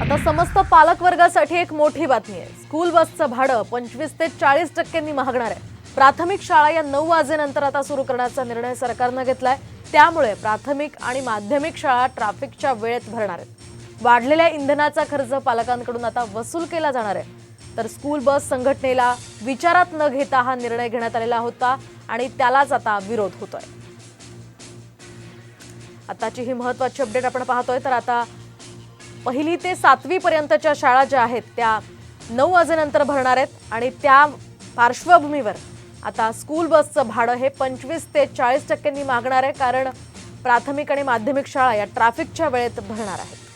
आता समस्त पालकवर्गासाठी एक मोठी बातमी आहे. स्कूल बसचं भाडं पंचवीस ते चाळीस टक्क्यांनी महागणार आहे. प्राथमिक शाळा या नऊ वाजेनंतर आता सुरू करण्याचा निर्णय सरकारनं घेतलाय. त्यामुळे प्राथमिक आणि माध्यमिक शाळा ट्रॅफिकच्या वेळेत भरणार आहेत. वाढलेल्या इंधनाचा खर्च पालकांकडून आता वसूल केला जाणार आहे. तर स्कूल बस संघटनेला विचारात न घेता हा निर्णय घेण्यात आलेला होता आणि त्यालाच आता विरोध होतोय. आताची ही महत्वाची अपडेट आपण पाहतोय. तर आता पहिली ते सातवी पर्यंतच्या शाळा ज्या आहेत त्या नऊ वाजेनंतर भरणार आहेत आणि त्या पार्श्वभूमीवर आता स्कूल बसचं भाडं हे पंचवीस ते चाळीस टक्क्यांनी मागणार आहे कारण प्राथमिक आणि माध्यमिक शाळा या ट्रॅफिकच्या वेळेत भरणार आहेत.